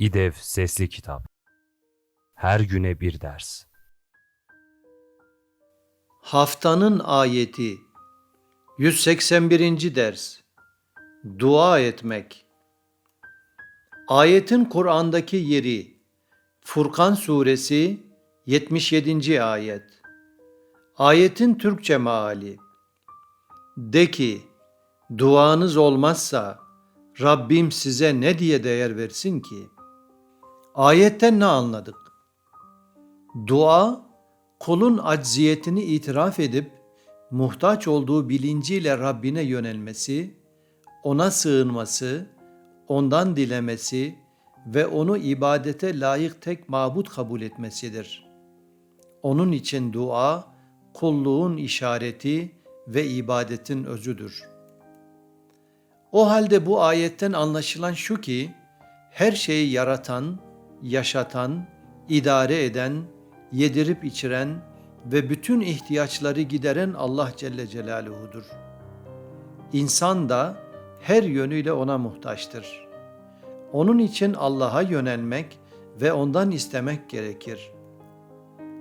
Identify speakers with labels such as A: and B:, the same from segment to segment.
A: İDEV Sesli Kitap Her güne bir ders
B: Haftanın ayeti 181. ders Dua etmek Ayetin Kur'an'daki yeri Furkan suresi 77. ayet Ayetin Türkçe meali De ki duanız olmazsa Rabbim size ne diye değer versin ki? Ayetten ne anladık? Dua, kulun acziyetini itiraf edip muhtaç olduğu bilinciyle Rabbine yönelmesi, ona sığınması, ondan dilemesi ve onu ibadete layık tek mabut kabul etmesidir. Onun için dua, kulluğun işareti ve ibadetin özüdür. O halde bu ayetten anlaşılan şu ki, her şeyi yaratan, yaşatan, idare eden, yedirip içiren ve bütün ihtiyaçları gideren Allah Celle Celaluhu'dur. İnsan da her yönüyle ona muhtaçtır. Onun için Allah'a yönelmek ve ondan istemek gerekir.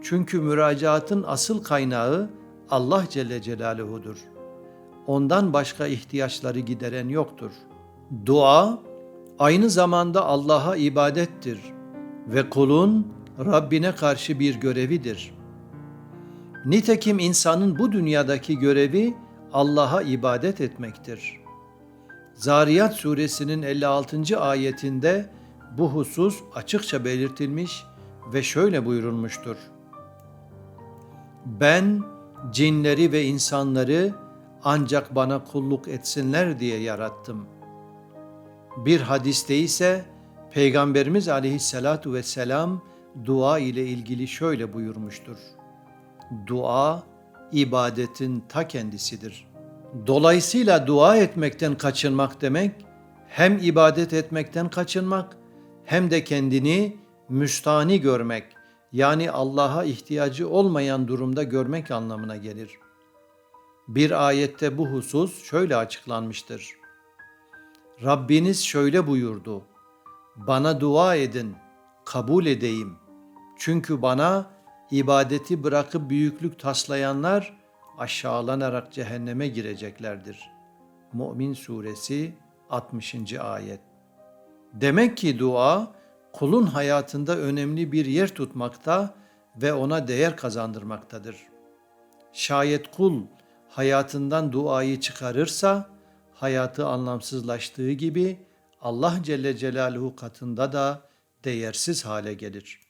B: Çünkü müracaatın asıl kaynağı Allah Celle Celaluhu'dur. Ondan başka ihtiyaçları gideren yoktur. Dua aynı zamanda Allah'a ibadettir ve kulun Rabbine karşı bir görevidir. Nitekim insanın bu dünyadaki görevi Allah'a ibadet etmektir. Zariyat suresinin 56. ayetinde bu husus açıkça belirtilmiş ve şöyle buyurulmuştur. Ben cinleri ve insanları ancak bana kulluk etsinler diye yarattım. Bir hadiste ise Peygamberimiz aleyhissalatu vesselam dua ile ilgili şöyle buyurmuştur. Dua ibadetin ta kendisidir. Dolayısıyla dua etmekten kaçınmak demek hem ibadet etmekten kaçınmak hem de kendini müstani görmek yani Allah'a ihtiyacı olmayan durumda görmek anlamına gelir. Bir ayette bu husus şöyle açıklanmıştır. Rabbiniz şöyle buyurdu. Bana dua edin, kabul edeyim. Çünkü bana ibadeti bırakıp büyüklük taslayanlar aşağılanarak cehenneme gireceklerdir. Mü'min Suresi 60. ayet. Demek ki dua kulun hayatında önemli bir yer tutmakta ve ona değer kazandırmaktadır. Şayet kul hayatından duayı çıkarırsa hayatı anlamsızlaştığı gibi Allah Celle Celaluhu katında da değersiz hale gelir.''